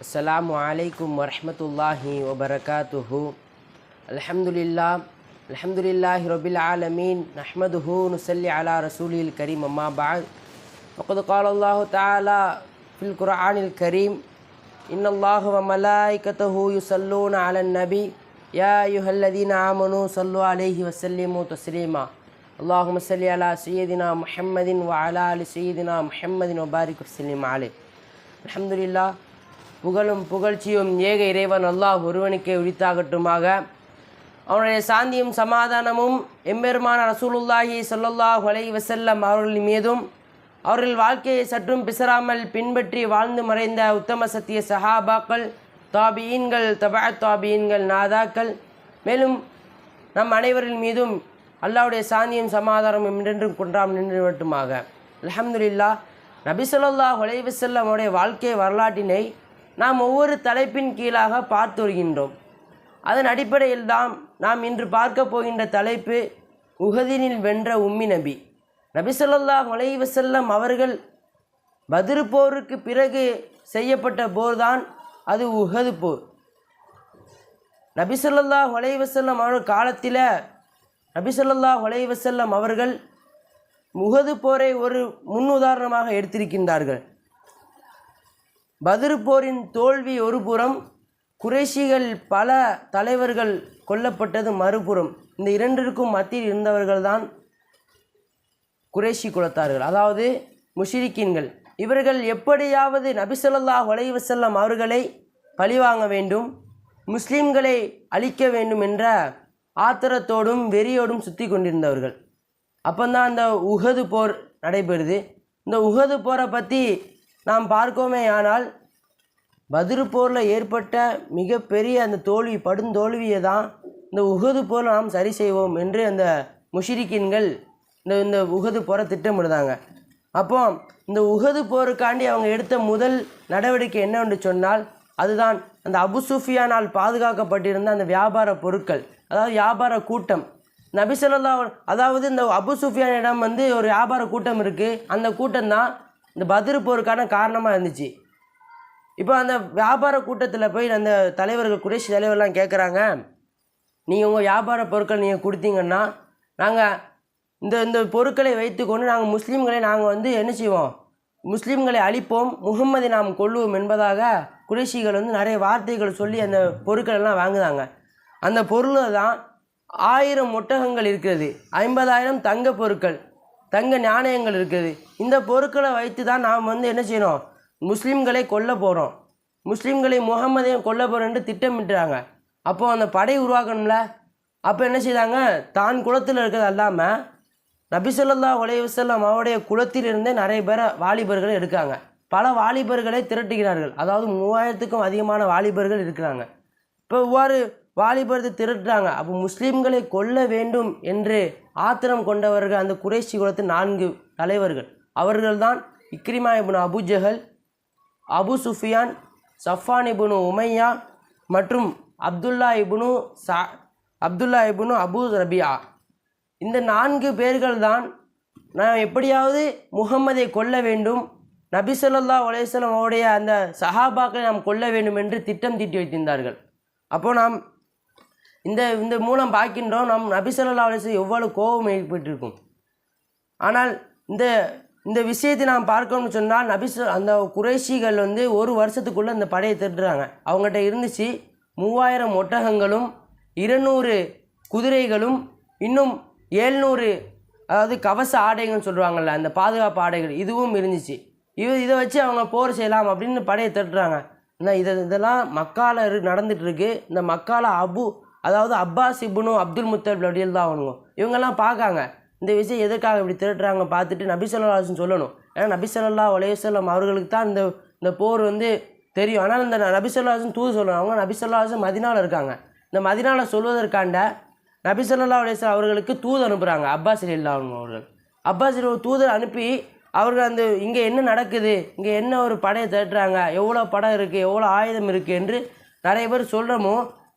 السلام عليكم ورحمة الله وبركاته. الحمد لله الحمد لله رب العالمين نحمده نصلي على رسوله الكريم أما بعد. وقد قال الله تعالى في القرآن الكريم إن الله وملائكته يصلون على النبي. يا أيها الذين آمنوا صلوا عليه وسلموا تسليما. اللهم صل على سيدنا محمد وعلى آل سيدنا محمد وبارك وسلم عليه. الحمد لله. புகழும் புகழ்ச்சியும் ஏக இறைவன் அல்லாஹ் ஒருவனுக்கே உரித்தாகட்டுமாக. அவனுடைய சாந்தியும் சமாதானமும் எம்பெருமான ரசூலுல்லாஹி ஸல்லல்லாஹு அலைஹி வசல்லம் அவர்கள் மீதும் அவர்கள் வாழ்க்கையை சற்றும் பிசராமல் பின்பற்றி வாழ்ந்து மறைந்த உத்தம சத்திய சஹாபாக்கள் தாபியீன்கள் தபா தாபியீன்கள் நாதாக்கள் மேலும் நம் அனைவரின் மீதும் அல்லாஹ்வுடைய சாந்தியும் சமாதானமும் என்றென்றும் கொன்றாம் நின்று மட்டுமாக அல்ஹம்துலில்லாஹ் நபி ஸல்லல்லாஹு அலைஹி அவருடைய வாழ்க்கை வரலாற்றினை நாம் ஒவ்வொரு தலைப்பின் கீழாக பார்த்து வருகின்றோம். அதன் அடிப்படையில் தான் நாம் இன்று பார்க்க போகின்ற தலைப்பு உஹதினில் வென்ற உம்மி நபி. நபி சொல்லல்லா அலைஹி வஸல்லம் அவர்கள் பதிரு போருக்கு பிறகு செய்யப்பட்ட போர்தான் அது உகது போர். நபி சொல்லல்லா அலைஹி அவர்கள் காலத்தில் நபி சொல்லல்லா அலைஹி அவர்கள் முகது போரை ஒரு முன் உதாரணமாக எடுத்திருக்கின்றார்கள். பத்ரு போரின் தோல்வி ஒருபுறம் குறைஷிகள் பல தலைவர்கள் கொல்லப்பட்டது மறுபுறம். இந்த இரண்டிற்கும் மத்தியில் இருந்தவர்கள்தான் குறைஷி குலத்தார்கள். அதாவது முஷிரிக்கின்கள். இவர்கள் எப்படியாவது நபிசல்லாஹ் வலைவசல்லம் அவர்களை பழிவாங்க வேண்டும் முஸ்லீம்களை அழிக்க வேண்டும் என்ற ஆத்திரத்தோடும் வெறியோடும் சுற்றி கொண்டிருந்தவர்கள். அப்போந்தான் அந்த உஹது போர் நடைபெறுது. இந்த உஹது போரை பற்றி நாம் பார்க்கோமே ஆனால் பதிரு போரில் ஏற்பட்ட மிகப்பெரிய அந்த தோல்வி படுந்தோல்வியை தான் இந்த உகது போரில் நாம் சரி செய்வோம் என்று அந்த முஷிரிக்கின்கள் இந்த இந்த உகது போரை திட்டமிடுதாங்க. அப்போ இந்த உகது போருக்காண்டி அவங்க எடுத்த முதல் நடவடிக்கை என்னவென்று சொன்னால் அதுதான் அந்த அபுசூஃபியானால் பாதுகாக்கப்பட்டிருந்த அந்த வியாபார பொருட்கள் அதாவது வியாபார கூட்டம். நபிசல்லா அதாவது இந்த அபுசூஃபியானிடம் வந்து ஒரு வியாபார கூட்டம் இருக்குது அந்த கூட்டம் தான் இந்த பதிரு போருக்கான காரணமாக இருந்துச்சு. இப்போ அந்த வியாபார கூட்டத்தில் போய் அந்த தலைவர்கள் குறைஷி தலைவர்லாம் கேட்குறாங்க நீங்கள் உங்கள் வியாபார பொருட்கள் நீங்கள் கொடுத்தீங்கன்னா நாங்கள் இந்த இந்த பொருட்களை வைத்துக்கொண்டு நாங்கள் முஸ்லீம்களை நாங்கள் வந்து என்ன செய்வோம்? முஸ்லீம்களை அழிப்போம் முகம்மதை நாம் கொள்ளுவோம் என்பதாக குறைஷிகள் வந்து நிறைய வார்த்தைகள் சொல்லி அந்த பொருட்கள் எல்லாம் வாங்குதாங்க அந்த பொருளை தான் ஆயிரம் ஒட்டகங்கள் இருக்கிறது ஐம்பதாயிரம் தங்க பொருட்கள். தங்க நாணயங்கள் இருக்குது. இந்த பொருட்களை வைத்து தான் நாம் வந்து என்ன செய்யணும்? முஸ்லீம்களை கொல்ல போகிறோம் முஸ்லீம்களை முகமதையும் கொல்ல போகிறோன்ட்டு திட்டமிட்டுறாங்க. அப்போது அந்த படை உருவாக்கணும்ல? அப்போ என்ன செய்தாங்க? தான் குளத்தில் இருக்கிறது அல்லாமல் நபிசல்லா உலைவசல்லம் அவருடைய குளத்திலிருந்தே நிறைய பேரை வாலிபர்கள் இருக்காங்க பல வாலிபர்களை திரட்டுகிறார்கள். அதாவது மூவாயிரத்துக்கும் அதிகமான வாலிபர்கள் இருக்கிறாங்க. இப்போ இவ்வாறு வாலிபர்கள் திருடுறாங்க. அப்போ முஸ்லீம்களை கொல்ல வேண்டும் என்று ஆத்திரம் கொண்டவர்கள் அந்த குறைஷி குலத்து நான்கு தலைவர்கள். அவர்கள்தான் இக்ரிமா இபுன் அபு ஜஹல் அபு சுஃபியான் சஃபான் இபுனு உமையா மற்றும் அப்துல்லா இபுனு சா அப்துல்லா இபுனு அபு ரபியா. இந்த நான்கு பேர்கள் தான் நான் எப்படியாவது முகம்மதை கொல்ல வேண்டும். நபி சொல்லல்லா உலேசலம் அவருடைய அந்த சஹாபாக்களை நாம் கொல்ல வேண்டும் என்று திட்டம் தீட்டி வைத்திருந்தார்கள். அப்போ நாம் இந்த இந்த மூலம் பார்க்கின்றோம் நம் நபிசல்லா அலிசு எவ்வளவு கோபம் ஏற்பட்டிருக்கும். ஆனால் இந்த இந்த விஷயத்தை நாம் பார்க்கணும்னு சொன்னால் நபி அந்த குறைஷிகள் வந்து ஒரு வருஷத்துக்குள்ளே இந்த படையை திருடுறாங்க. அவங்ககிட்ட இருந்துச்சு மூவாயிரம் ஒட்டகங்களும் இருநூறு குதிரைகளும் இன்னும் ஏழ்நூறு அதாவது கவச ஆடைகள்னு சொல்லுவாங்கள்ல அந்த பாதுகாப்பு ஆடைகள் இதுவும் இருந்துச்சு. இது இதை வச்சு அவங்க போர் செய்யலாம் அப்படின்னு படையை திட்டுறாங்க இந்த இதை இதெல்லாம் மக்கால இரு இந்த மக்கால அபு அதாவது அப்பாஸ் இப்னு அப்துல் முத்தல் அப்படியில் தான் அவனுங்க இவங்கெல்லாம் பார்க்காங்க. இந்த விஷயம் எதுக்காக இப்படி திரட்டுறாங்க பார்த்துட்டு நபி சொல்லலாசன் சொல்லணும். ஏன்னா நபி சொல்லா உலகம் அவர்களுக்கு தான் இந்த இந்த போர் வந்து தெரியும். ஆனால் இந்த நபி சொல்லாசன் தூது சொல்லணும். அவங்க நபி சொல்லாசன் மதினாவில் இருக்காங்க. இந்த மதினாவில் சொல்வதற்காண்ட நபி சொல்லா அவர்களுக்கு தூது அனுப்புகிறாங்க அப்பாஸ் இல்லா அவர்கள். அப்பாஸ் ஒரு தூதர் அனுப்பி அவர்கள் அந்த இங்கே என்ன நடக்குது? இங்கே என்ன ஒரு படையை திரட்டுறாங்க? எவ்வளோ படம் இருக்குது எவ்வளோ ஆயுதம் இருக்குது என்று நிறைய பேர் சொல்கிறோமோ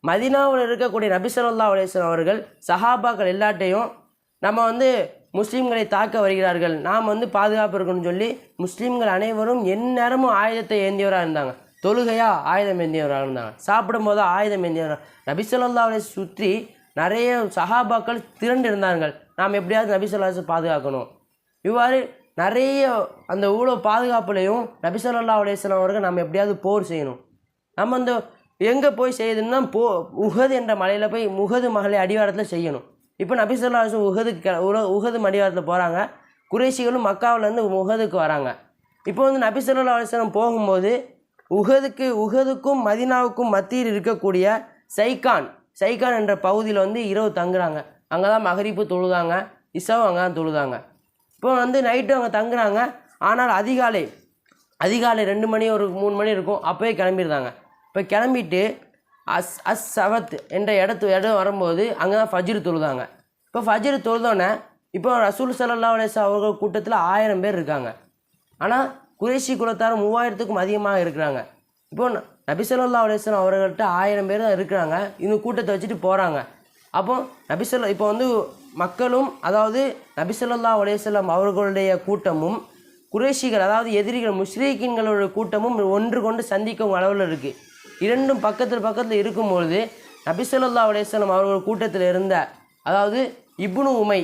மதினாவில் இருக்கக்கூடிய நபி சொல்லா அலிஸ்லாம் அவர்கள் சஹாபாக்கள் எல்லாட்டையும் நம்ம வந்து முஸ்லீம்களை தாக்க வருகிறார்கள். நாம் வந்து பாதுகாப்பு இருக்கணும்னு சொல்லி முஸ்லீம்கள் அனைவரும் எந்நேரமும் ஆயுதத்தை ஏந்தியவராக இருந்தாங்க. தொழுகையாக ஆயுதம் ஏந்தியவராக இருந்தாங்க. சாப்பிடும்போது ஆயுதம் ஏந்தியவர். நபிசல்லாவை சுற்றி நிறைய சஹாபாக்கள் திரண்டு இருந்தார்கள். நாம் எப்படியாவது நபிசல்லாவை பாதுகாக்கணும். இவ்வாறு நிறைய அந்த ஊழ பாதுகாப்புலையும் நபிசல்லா அலையம் அவர்கள் நம்ம எப்படியாவது போர் செய்யணும். நம்ம அந்த எங்கே போய் செய்யுதுன்னா போ உகது என்ற மலையில் போய் முகது மகளை அடிவாரத்தில் செய்யணும். இப்போ நபிசல்லா உகதுக்கு உகது உகது அடிவாரத்தில் போகிறாங்க குறைஷிகளும் மக்காவிலேருந்து உகதுக்கு வராங்க. இப்போ வந்து நபிசல்லா அலிஸ்லாம் போகும்போது உகதுக்கு உகதுக்கும் மதினாவுக்கும் மத்தியில் இருக்கக்கூடிய சைகான் சைகான் என்ற பகுதியில் வந்து இரவு தங்குறாங்க. அங்கே தான் மகரிப்பு தொழுதாங்க இசாவும் அங்கே தான் தொழுதாங்க. இப்போ வந்து நைட்டு அவங்க தங்குறாங்க. ஆனால் அதிகாலை அதிகாலை ரெண்டு மணி ஒரு மூணு மணி இருக்கும். அப்போயே கிளம்பிடுறாங்க. இப்போ கிளம்பிட்டு அஸ் அஸ் சவத் என்ற இடத்து இடம் வரும்போது அங்கே தான் ஃபஜ்ரு தொழுதாங்க. இப்போ ஃபஜ்ரு தொழுதோன்னே இப்போ ரசூல் சல்லா அலேஸ் அவர்கள் கூட்டத்தில் ஆயிரம் பேர் இருக்காங்க. ஆனால் குறைஷி குலத்தார் மூவாயிரத்துக்கும் அதிகமாக இருக்கிறாங்க. இப்போ ந- நபி ஸல்லல்லாஹு அவர்கள்ட்ட ஆயிரம் பேர் தான் இருக்கிறாங்க. இந்த கூட்டத்தை வச்சுட்டு போகிறாங்க அப்போ நபிசல்லா இப்போ வந்து மக்களும் அதாவது நபிசல்லா அலேஸ்லாம் அவர்களுடைய கூட்டமும் குறைஷிகள் அதாவது எதிரிகள் முஸ்லீக்கின்களோட கூட்டமும் ஒன்று கொண்டு சந்திக்கும் அளவில் இருக்குது இரண்டும் பக்கத்தில் பக்கத்தில் இருக்கும்பொழுது நபிசல்லா அலேஸ்லம் அவர்கள் கூட்டத்தில் இருந்த அதாவது இப்னு உமை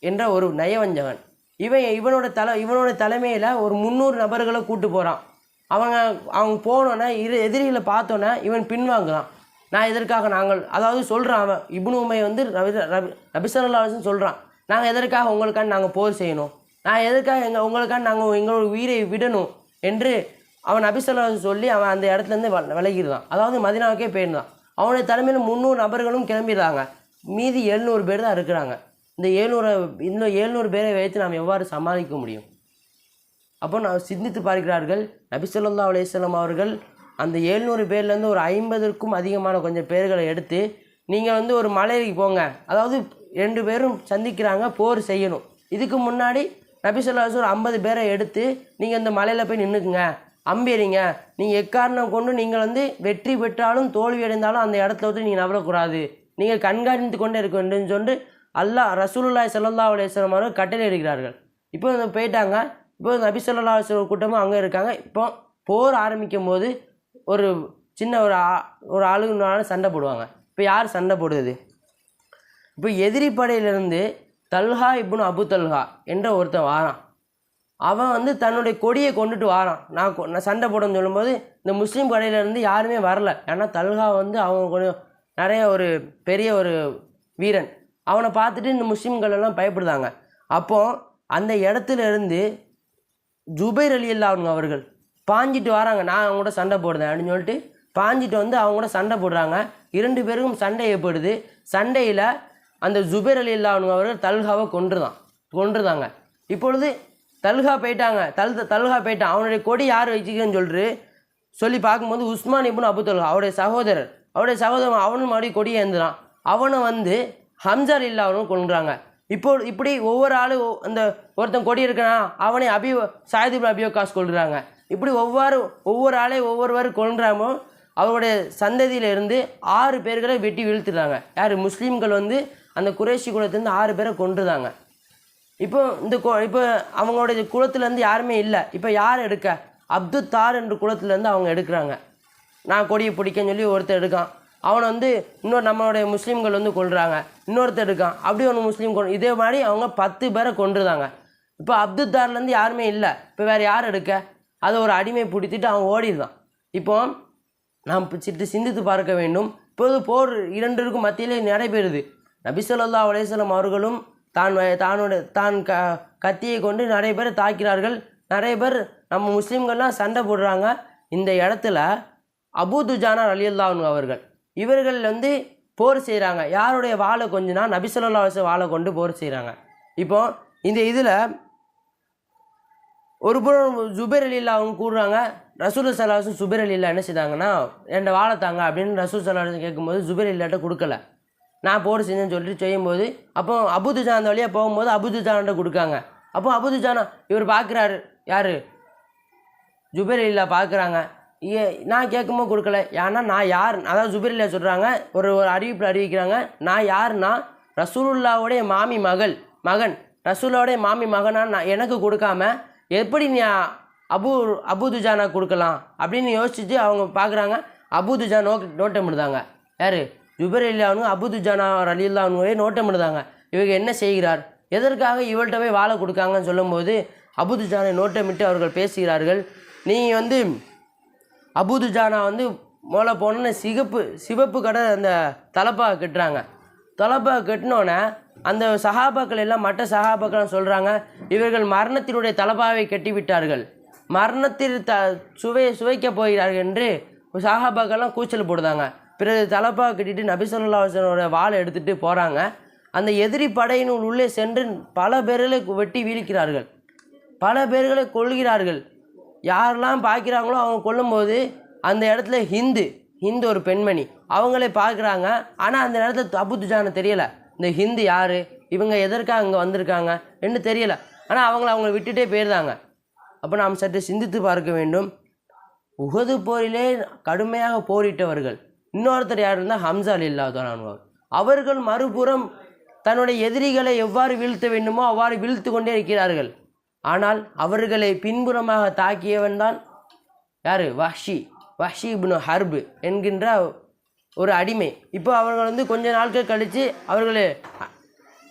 என்ற ஒரு நயவஞ்சகன் இவன் இவனோட தலை இவனோட தலைமையில் ஒரு முந்நூறு நபர்களை கூட்டு போகிறான் அவங்க அவங்க போனோன்னே இரு எதிரிகளை பார்த்தோன்னே இவன் பின்வாங்குறான். நான் எதற்காக நாங்கள் அதாவது சொல்கிறான் அவன் இப்னு உமை வந்து ரவி ரவி நபிசல்லாசன் சொல்கிறான் நாங்கள் எதற்காக உங்களுக்காண்டி நாங்கள் போர் செய்யணும்? நான் எதற்காக எங்கள் உங்களுக்காக நாங்கள் எங்களோட உயிரை விடணும்? என்று அவன் நபிசல்லாசன் சொல்லி அவன் அந்த இடத்துலேருந்து வ விலகிடுறான் அதாவது மதினாவுக்கே போயிருந்தான். அவனுடைய தலைமையில் முந்நூறு நபர்களும் கிளம்பிடுறாங்க. மீதி எழுநூறு பேர் தான் இருக்கிறாங்க. இந்த ஏழ்நூறு இன்னும் ஏழ்நூறு பேரை வைத்து நாம் எவ்வாறு சமாளிக்க முடியும்? அப்போ நான் சிந்தித்து பார்க்கிறார்கள் நபிசல்லா அலையம் அவர்கள் அந்த ஏழ்நூறு பேர்லேருந்து ஒரு ஐம்பதுக்கும் அதிகமான கொஞ்சம் பேர்களை எடுத்து நீங்கள் வந்து ஒரு மலைக்கு போங்க. அதாவது ரெண்டு பேரும் சந்திக்கிறாங்க போர் செய்யணும். இதுக்கு முன்னாடி நபி ஒரு ஐம்பது பேரை எடுத்து நீங்கள் இந்த மலையில் போய் நின்றுக்குங்க அம்பேரிங்க நீங்கள் எக்காரணம் கொண்டு நீங்கள் வந்து வெற்றி பெற்றாலும் தோல்வி அடைந்தாலும் அந்த இடத்துல வந்து நீங்கள் நவரக்கூடாது. நீங்கள் கண்காணித்து கொண்டே இருக்க வேண்டும் சொல்லிட்டு அல்லாஹ் ரசூலுல்லாய் சல்லா அலேஸ்வரம் அவர்கள் கட்டளை எடுக்கிறார்கள் இப்போ போயிட்டாங்க. இப்போ நபி ஸல்லல்லாஹு கூட்டமும் அங்கே இருக்காங்க. இப்போ போர் ஆரம்பிக்கும் போது ஒரு சின்ன ஒரு ஆ- ஒரு ஆளுநரான சண்டை போடுவாங்க. இப்போ யார் சண்டை போடுது? இப்போ எதிரி படையிலிருந்து தல்ஹா இப்னு அபு தல்ஹா என்ற ஒருத்தன் வாரான். அவன் வந்து தன்னுடைய கொடியை கொண்டுட்டு வாரான். நான் நான் சண்டை போடணும்னு சொல்லும்போது இந்த முஸ்லீம் கடையிலேருந்து யாருமே வரல. ஏன்னா தல்ஹா வந்து அவன் கொஞ்சம் நிறைய ஒரு பெரிய ஒரு வீரன். அவனை பார்த்துட்டு இந்த முஸ்லீம்கள் எல்லாம் பயப்படுதாங்க. அப்போது அந்த இடத்துல இருந்து ஜுபைர் அலி அவங்க அவர்கள் பாஞ்சிட்டு வராங்க. நான் அவங்க கூட சண்டை போடுறேன் அப்படின்னு சொல்லிட்டு பாஞ்சிட்டு வந்து அவங்க கூட சண்டை போடுறாங்க. இரண்டு பேருக்கும் சண்டை ஏற்படுது. சண்டையில் அந்த ஜுபைர் அலி அவங்க அவர்கள் தல்ஹாவை கொன்றுதான். கொன்றுதாங்க. இப்பொழுது தல்கா போயிட்டாங்க. தல் தல்கா போயிட்டான். அவனுடைய கொடி யார் வச்சுக்கன்னு சொல்லிட்டு சொல்லி பார்க்கும்போது உஸ்மான் இப்னு அபு அவருடைய சகோதரர். அவருடைய சகோதரன் அவனும் மறுபடியும் கொடி ஏந்துறான். அவனை வந்து ஹம்சார் இல்லாவனும் கொள்கிறாங்க இப்போ இப்படி ஒவ்வொரு ஆளும் அந்த ஒருத்தன் கொடி இருக்கானா அவனை அபி சாயதிபு அபியோ காசு கொள்கிறாங்க இப்படி ஒவ்வொரு ஒவ்வொரு ஆளையும் ஒவ்வொருவர் கொள்கிறாமோ அவருடைய சந்ததியிலிருந்து ஆறு பேர்களை வெட்டி வீழ்த்துறாங்க யார்? முஸ்லீம்கள் வந்து அந்த குறைஷி குலத்துலேருந்து ஆறு பேரை கொன்றுதாங்க. இப்போ இந்த கு- இப்போ அவங்களுடைய குளத்துலேருந்து யாருமே இல்லை. இப்போ யார் எடுக்க? அப்துல் தார் என்ற குளத்துலேருந்து அவங்க எடுக்கிறாங்க. நான் கொடியை பிடிக்கன்னு சொல்லி ஒருத்தர் எடுக்கான். அவனை வந்து இன்னொரு நம்மளுடைய முஸ்லீம்கள் வந்து கொள்கிறாங்க இன்னொருத்தர் இருக்கான் அப்படி ஒன்று முஸ்லீம் கொண்டு இதே மாதிரி அவங்க பத்து பேரை கொண்டுருந்தாங்க இப்போ அப்துல் தார்லேருந்து யாருமே இல்லை. இப்போ வேறு யார் எடுக்க? அதை ஒரு அடிமை பிடித்திட்டு அவன் ஓடிடுதான் இப்போ நாம் சிட்டு சிந்தித்து பார்க்க வேண்டும். இப்போது போர் இரண்டிற்கும் மத்தியிலே நடைபெறுது. நபிசல்லா ஸல்லல்லாஹு அவர்களும் தான் தானோட தான் க கத்தியை கொண்டு நிறைய பேர் தாக்கிறார்கள். நிறைய பேர் நம்ம முஸ்லீம்கள்லாம் சண்டை போடுறாங்க. இந்த இடத்துல அபூ துஜானா அவர்கள் இவர்கள் வந்து போர் செய்கிறாங்க யாருடைய வாழை கொஞ்சம்னா நபிசல்லா ஸல்லல்லாஹு வாழை கொண்டு போர் செய்கிறாங்க இப்போ இந்த இதில் ஒரு புறம் ஜுபேர் அலில்லா அவங்க கூடுறாங்க ரசூல் சலாஹும் சுபேர் அலில்லா என்ன செய்தாங்கன்னா ரெண்டு வாழை தாங்க அப்படின்னு ரசூல் சலாஹ் கேட்கும்போது ஜுபேர் அலில்லாட்ட கொடுக்கல. நான் போடு செஞ்சேன்னு சொல்லிட்டு செய்யும்போது அப்போ அபுதுஜான் அந்த வழியாக போகும்போது அபுதுஜான்கிட்ட கொடுக்காங்க. அப்போ அபுதுஜானா இவர் பார்க்குறாரு யார்? ஜுபேர் இல்லா பார்க்குறாங்க ஏ நான் கேட்கும்போது கொடுக்கல. ஏன்னா நான் யார்? அதான் ஜுபேர் இல்லா சொல்கிறாங்க ஒரு ஒரு அறிவிப்பில் அறிவிக்கிறாங்க. நான் யாருன்னா ரசூலுல்லாவுடைய மாமி மகள் மகன். ரசூலுல்லாவுடைய மாமி மகனா நான் எனக்கு கொடுக்காம எப்படி நீ அபு அபுதுஜானா கொடுக்கலாம் அப்படின்னு யோசிச்சுட்டு அவங்க பார்க்குறாங்க அபு துஜா நோட்டம் பண்ணுதாங்க யார்? ஜுபர் அலியானு அபு துஜானா அலில்லானுவே நோட்டமிடுதாங்க இவங்க என்ன செய்கிறார்? எதற்காக இவள்கிட்ட போய் வாழை கொடுக்காங்கன்னு சொல்லும்போது அபுதுஜானை நோட்டமிட்டு அவர்கள் பேசுகிறார்கள் நீ வந்து அபுதுஜானா வந்து மோளை போனோன்னு சிகப்பு சிவப்பு கடை அந்த தலப்பாக கட்டுறாங்க. தலப்பாக கட்டினோன்னே அந்த சகாபாக்கள் எல்லாம் மற்ற சகாபாக்கள் சொல்கிறாங்க இவர்கள் மரணத்தினுடைய தலப்பாவை கட்டிவிட்டார்கள். மரணத்தில் த சுவை சுவைக்க போகிறார்கள் என்று சகாபாக்கள்லாம் கூச்சல் போடுதாங்க. பிறகு தலப்பாக கட்டிட்டு நபிசல்லாசனோட வாழை எடுத்துகிட்டு போகிறாங்க அந்த எதிரி படையினுள் உள்ளே சென்று பல பேர்களை வெட்டி வீழ்க்கிறார்கள் பல பேர்களை கொள்கிறார்கள் யாரெல்லாம் பார்க்குறாங்களோ அவங்க கொல்லும்போது அந்த இடத்துல ஹிந்து ஹிந்து ஒரு பெண்மணி. அவங்களே பார்க்குறாங்க. ஆனால் அந்த இடத்துல அபு துஜான தெரியலை. இந்த ஹிந்து யார்? இவங்க எதற்காக அங்கே வந்திருக்காங்க? என்று தெரியலை. ஆனால் அவங்கள அவங்கள விட்டுட்டே போயிருந்தாங்க. அப்போ நாம் சற்று சிந்தித்து பார்க்க வேண்டும். உகது போரிலே கடுமையாக போரிட்டவர்கள். இன்னொருத்தர் யார் இருந்தால் ஹம்சா இல்லாதவர்கள் அவர்கள் மறுபுறம் தன்னுடைய எதிரிகளை எவ்வாறு வீழ்த்த வேண்டுமோ அவ்வாறு வீழ்த்து கொண்டே இருக்கிறார்கள். ஆனால் அவர்களை பின்புறமாக தாக்கியவன் தான் யார்? வஹ்ஷி. வஹ்ஷி இப்னு ஹர்பு என்கின்ற ஒரு அடிமை. இப்போ அவர்கள் வந்து கொஞ்ச நாட்கள் கழித்து அவர்கள்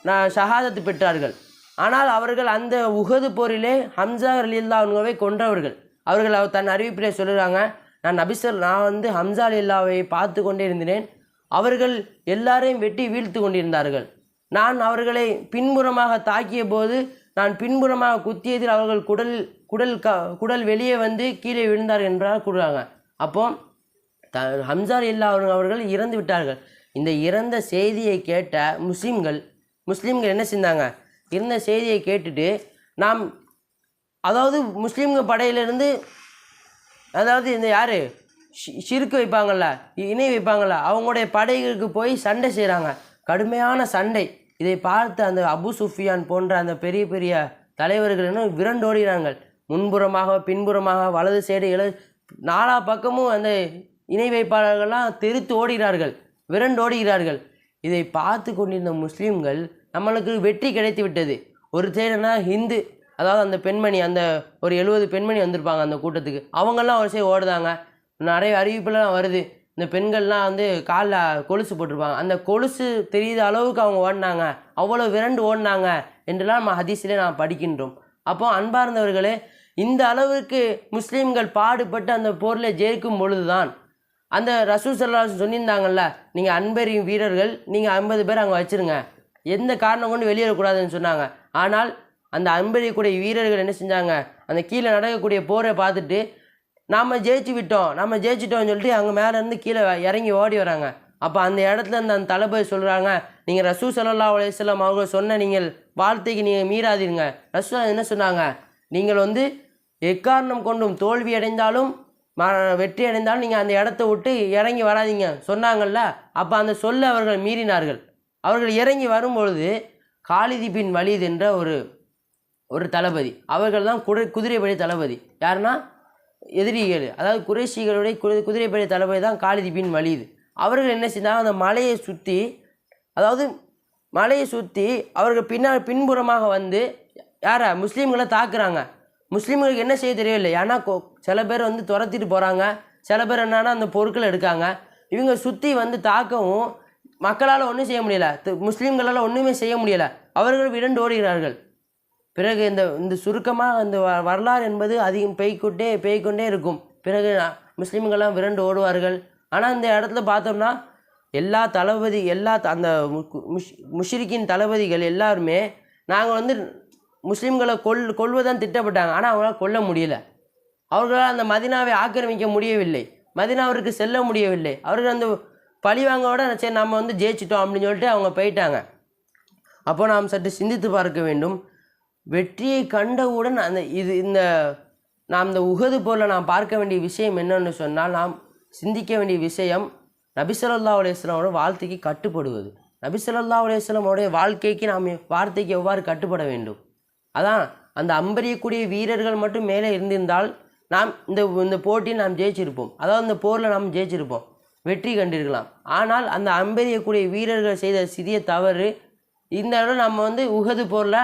நான் ஷஹாதத்து பெற்றார்கள். ஆனால் அவர்கள் அந்த உகது போரிலே ஹம்சா அலில்லா அவங்களை கொன்றவர்கள். அவர்கள் அவர் தன் அறிவிப்பிலே சொல்கிறாங்க நான் நபிசல் நான் வந்து ஹம்சா இல்லாவை பார்த்து கொண்டே இருந்தேன். அவர்கள் எல்லாரையும் வெட்டி வீழ்த்து கொண்டிருந்தார்கள். நான் அவர்களை பின்புறமாக தாக்கிய போது நான் பின்புறமாக குத்தியதில் அவர்கள் குடல் குடல் க குடல் வெளியே வந்து கீழே விழுந்தார் என்றால் கூறுறாங்க அப்போ த ஹம்சார் இல்லா அவர்கள் இறந்து விட்டார்கள். இந்த இறந்த செய்தியை கேட்ட முஸ்லீம்கள் முஸ்லீம்கள் என்ன செஞ்சாங்க? இருந்த செய்தியை கேட்டுட்டு நாம் அதாவது முஸ்லீம்கள் படையிலிருந்து அதாவது இந்த யார்? சிறுக்கு வைப்பாங்கள்ல இணை வைப்பாங்கள்ல அவங்களுடைய படைகளுக்கு போய் சண்டை செய்கிறாங்க கடுமையான சண்டை. இதை பார்த்து அந்த அபு சுஃபியான் போன்ற அந்த பெரிய பெரிய தலைவர்கள் என்ன விரண்டோடுகிறார்கள் முன்புறமாக பின்புறமாக வலது சைடு இடது நாலா பக்கமும் அந்த இணை வைப்பாளர்கள்லாம் தெரித்து ஓடுகிறார்கள் விரண்டோடுகிறார்கள். இதை பார்த்து கொண்டிருந்த முஸ்லீம்கள் நம்மளுக்கு வெற்றி கிடைத்து விட்டது. ஒரு சைடுனா ஹிந்து அதாவது அந்த பெண்மணி அந்த ஒரு எழுபது பெண்மணி வந்திருப்பாங்க அந்த கூட்டத்துக்கு. அவங்கெல்லாம் ஒரு ஓடுதாங்க. நிறைய அறிவிப்புலாம் வருது. இந்த பெண்கள்லாம் வந்து காலில் கொலுசு போட்டிருப்பாங்க. அந்த கொலுசு தெரியாத அளவுக்கு அவங்க ஓடினாங்க. அவ்வளோ விரண்டு ஓடினாங்க என்றெல்லாம் நம்ம ஹதீஸிலே நான் படிக்கின்றோம். அப்போ அன்பார்ந்தவர்களே இந்த அளவுக்கு முஸ்லீம்கள் பாடுபட்டு அந்த போரில் ஜெயிக்கும் பொழுதுதான் அந்த ரசூல் சல்லா சொல்லியிருந்தாங்கல்ல நீங்கள் அன்பெறியும் வீரர்கள் நீங்கள் ஐம்பது பேர் அங்கே வச்சுருங்க. எந்த காரணம் கொண்டு வெளியேறக்கூடாதுன்னு சொன்னாங்க. ஆனால் அந்த அன்பெறியக்கூடிய வீரர்கள் என்ன செஞ்சாங்க? அந்த கீழே நடக்கக்கூடிய போரை பார்த்துட்டு நாம் ஜெயிச்சு விட்டோம் நம்ம ஜெயிச்சிட்டோம்னு சொல்லிட்டு அங்கே மேலேருந்து கீழே இறங்கி ஓடி வராங்க. அப்போ அந்த இடத்துல இருந்து அந்த தளபதி சொல்கிறாங்க நீங்கள் ரசூ சல்லா அலையம் அவங்க சொன்ன நீங்கள் வாழ்த்தைக்கு நீங்கள் மீறாதீங்க ரசூ என்ன சொன்னாங்க? நீங்கள் வந்து எக்காரணம் கொண்டும் தோல்வி அடைந்தாலும் ம வெற்றி அடைந்தாலும் நீங்கள் அந்த இடத்த விட்டு இறங்கி வராதீங்க. சொன்னாங்கல்ல அப்போ அந்த சொல்ல அவர்கள் மீறினார்கள். அவர்கள் இறங்கி வரும்பொழுது காலிதி பின் வலிது என்ற ஒரு ஒரு தளபதி. அவர்கள் தான் குதிரை குதிரைப்படை தளபதி. யாருன்னா? எதிரிகள். அதாவது குறைஷிகளுடைய குதிரை குதிரைப்படை தளபதி தான் காலிதி பின் வலிது அவர்கள் என்ன செஞ்சாங்க? அந்த மலையை சுற்றி அதாவது மலையை சுற்றி அவர்கள் பின்னால் பின்புறமாக வந்து யாரை? முஸ்லீம்களை தாக்குறாங்க. முஸ்லீம்களுக்கு என்ன செய்ய தெரியவில்லை. ஏன்னா சில பேர் வந்து துரத்திட்டு போகிறாங்க சில பேர் என்னன்னா அந்த பொருட்களை எடுக்காங்க. இவங்க சுற்றி வந்து தாக்கவும் மக்களால் ஒன்றும் செய்ய முடியல. முஸ்லீம்களால் ஒன்றுமே செய்ய முடியலை. அவர்கள் விடண்டு ஓடுகிறார்கள். பிறகு இந்த இந்த சுருக்கமாக இந்த வ- வரலாறு என்பது அதிகம் பெய்கொண்டே பெய்கொண்டே இருக்கும். பிறகு முஸ்லீம்கள்லாம் விரண்டு ஓடுவார்கள். ஆனால் இந்த இடத்துல பார்த்தோம்னா எல்லா தளபதி எல்லா அந்த முஷ் முஷ்ரிக்கின் தளபதிகள் எல்லாருமே நாங்கள் வந்து முஸ்லீம்களை கொல் கொள்வதான் திட்டப்பட்டாங்க. ஆனால் அவங்களால கொல்ல முடியல. அவர்களால் அந்த மதினாவை ஆக்கிரமிக்க முடியவில்லை. மதினாவிற்கு செல்ல முடியவில்லை. அவர்கள் அந்த பழி வாங்கோட சரி நம்ம வந்து ஜெயிச்சிட்டோம் அப்படின்னு சொல்லிட்டு அவங்க போயிட்டாங்க. அப்போ நாம் சற்று சிந்தித்து பார்க்க வேண்டும். வெற்றியை கண்டவுடன் அந்த இது இந்த நாம் இந்த உகது போரில் நாம் பார்க்க வேண்டிய விஷயம் என்னன்னு சொன்னால் நாம் சிந்திக்க வேண்டிய விஷயம் நபிசல்லா அலையாமோட வாழ்க்கைக்கு கட்டுப்படுவது. நபிசல்லா அலையாமோடைய வாழ்க்கைக்கு நாம் வார்த்தைக்கு எவ்வாறு கட்டுப்பட வேண்டும்? அதான் அந்த அம்பரியக்கூடிய வீரர்கள் மட்டும் மேலே இருந்திருந்தால் நாம் இந்த இந்த போட்டியில் நாம் ஜெயிச்சிருப்போம். அதாவது இந்த போரில் நாம் ஜெயிச்சிருப்போம். வெற்றி கண்டிருக்கலாம். ஆனால் அந்த அம்பரியக்கூடிய வீரர்கள் செய்த சிறிய தவறு இந்த இடம் நம்ம வந்து உகது போரில்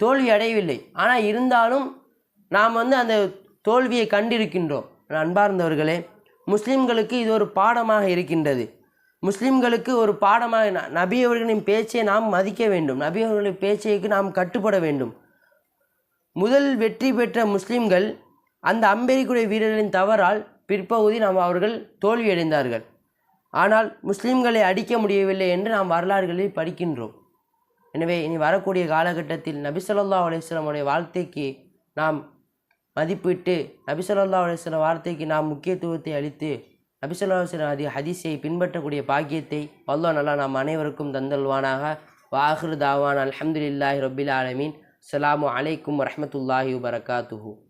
தோல்வி அடையவில்லை. ஆனால் இருந்தாலும் நாம் வந்து அந்த தோல்வியை கண்டிருக்கின்றோம். அன்பார்ந்தவர்களே முஸ்லீம்களுக்கு இது ஒரு பாடமாக இருக்கின்றது. முஸ்லீம்களுக்கு ஒரு பாடமாக நபி அவர்களின் பேச்சை நாம் மதிக்க வேண்டும். நபி அவர்களின் பேச்சைக்கு நாம் கட்டுப்பட வேண்டும். முதல் வெற்றி பெற்ற முஸ்லீம்கள் அந்த அம்பெரிக்குடைய வீரர்களின் தவறால் பிற்பகுதி நாம் அவர்கள் தோல்வியடைந்தார்கள். ஆனால் முஸ்லீம்களை அடிக்க முடியவில்லை என்று நாம் வரலாறுகளில் படிக்கின்றோம். எனவே இனி வரக்கூடிய காலகட்டத்தில் நபிசல்லா அலிஸ்லமுடைய வாழ்த்தைக்கு வார்த்தைக்கு நாம் மதிப்பிட்டு நபிசல்லா அலிஸ்லம் வார்த்தைக்கு நாம் முக்கியத்துவத்தை அளித்து நபி அதி ஹதீஸை பின்பற்றக்கூடிய பாக்கியத்தை வல்லோ நல்லா நாம் அனைவருக்கும் தந்தல்வானாக. வாஹிரு தாவான் அலமதுல்லாஹி ரப்பில் ஆலமீன். அஸ்ஸலாமு அலைக்கும் வரமத்துல்லாஹி வரகாத்துஹூ